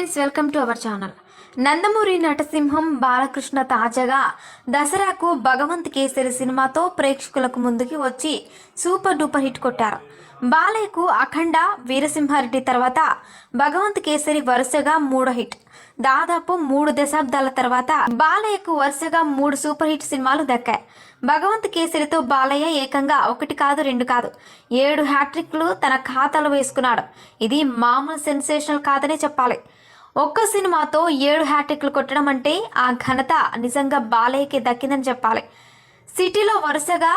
Friends welcome to our channel. Nandamuri నటసింహం Balakrishna తాజాగా దసరాకు భగవంత్ కేసరి సినిమాతో ప్రేక్షకులకు ముందుకి వచ్చి సూపర్ డూపర్ హిట్ కొట్టారు. బాలయ్యకు అఖండ వీరసింహారెడ్డి తర్వాత భగవంత్ కేసరి వరుసగా మూడో హిట్. దాదాపు మూడు దశాబ్దాల తర్వాత బాలయ్యకు వరుసగా మూడు సూపర్ హిట్ సినిమాలు దక్కాయి. భగవంత్ కేసరితో బాలయ్య ఏకంగా ఒకటి కాదు రెండు కాదు. ఏడు హ్యాట్రిక్లు తన ఖాతాలో వేసుకున్నాడు. ఇది మామూలు సెన్సేషనల్ కాదనే చెప్పాలి. ఒక్క సినిమాతో ఏడు హ్యాట్రిక్లు కొట్టడం అంటే ఆ ఘనత నిజంగా బాలయ్యకి దక్కిందని చెప్పాలి. సిటీలో వరుసగా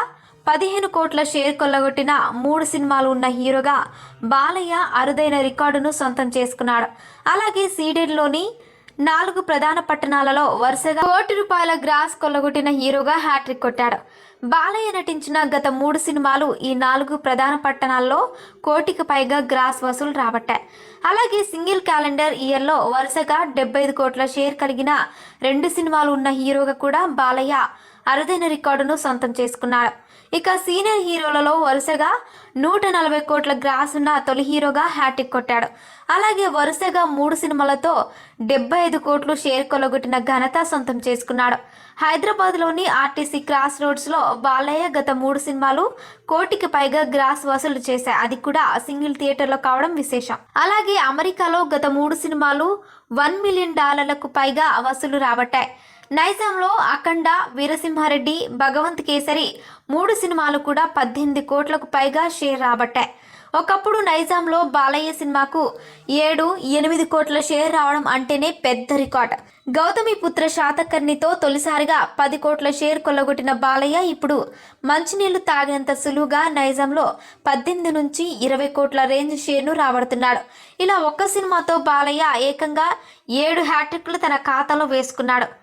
పదిహేను కోట్ల షేర్ కొల్లగొట్టిన మూడు సినిమాలు ఉన్న హీరోగా బాలయ్య అరుదైన రికార్డును సొంతం చేసుకున్నాడు. అలాగే సీడెడ్లోని నాలుగు ప్రధాన పట్టణాలలో వరుసగా కోటి రూపాయల గ్రాస్ కొల్లగొట్టిన హీరోగా హ్యాట్రిక్ కొట్టాడు. బాలయ్య నటించిన గత మూడు సినిమాలు ఈ నాలుగు ప్రధాన పట్టణాల్లో కోటికి పైగా గ్రాస్ వసూలు రాబట్టాయి. అలాగే సింగిల్ క్యాలెండర్ ఇయర్లో వరుసగా డెబ్బై ఐదు కోట్ల షేర్ కలిగిన రెండు సినిమాలు ఉన్న హీరోగా కూడా బాలయ్య అరుదైన రికార్డును సొంతం చేసుకున్నాడు. ఇక సీనియర్ హీరోలలో వరుసగా నూట నలభై కోట్ల గ్రాస్ ఉన్న తొలి హీరోగా హ్యాటిక్ కొట్టాడు. అలాగే వరుసగా మూడు సినిమాలతో డెబ్బై ఐదు కోట్లు షేర్ కొలగొట్టిన ఘనత సొంతం చేసుకున్నాడు. హైదరాబాద్లోని ఆర్టీసీ క్రాస్ రోడ్స్లో బాలయ్య గత మూడు సినిమాలు కోటికి పైగా గ్రాస్ వసూలు చేశాయి. అది కూడా సింగిల్ థియేటర్లో కావడం విశేషం. అలాగే అమెరికాలో గత మూడు సినిమాలు వన్ మిలియన్ డాలర్లకు పైగా వసూలు రాబట్టాయి. నైజాంలో అఖండ వీరసింహారెడ్డి భగవంత్ కేసరి మూడు సినిమాలు కూడా పద్దెనిమిది కోట్లకు పైగా షేర్ రాబట్టాయి. ఒకప్పుడు నైజాంలో బాలయ్య సినిమాకు ఏడు ఎనిమిది కోట్ల షేర్ రావడం అంటేనే పెద్ద రికార్డ్. గౌతమి పుత్ర శాతకర్ణితో తొలిసారిగా పది కోట్ల షేర్ కొల్లగొట్టిన బాలయ్య ఇప్పుడు మంచినీళ్ళు తాగినంత సులువుగా నైజాంలో పద్దెనిమిది నుంచి ఇరవై కోట్ల రేంజ్ షేర్ను రాబడుతున్నాడు. ఇలా ఒక్క సినిమాతో బాలయ్య ఏకంగా ఏడు హ్యాట్రిక్లు తన ఖాతాలో వేసుకున్నాడు.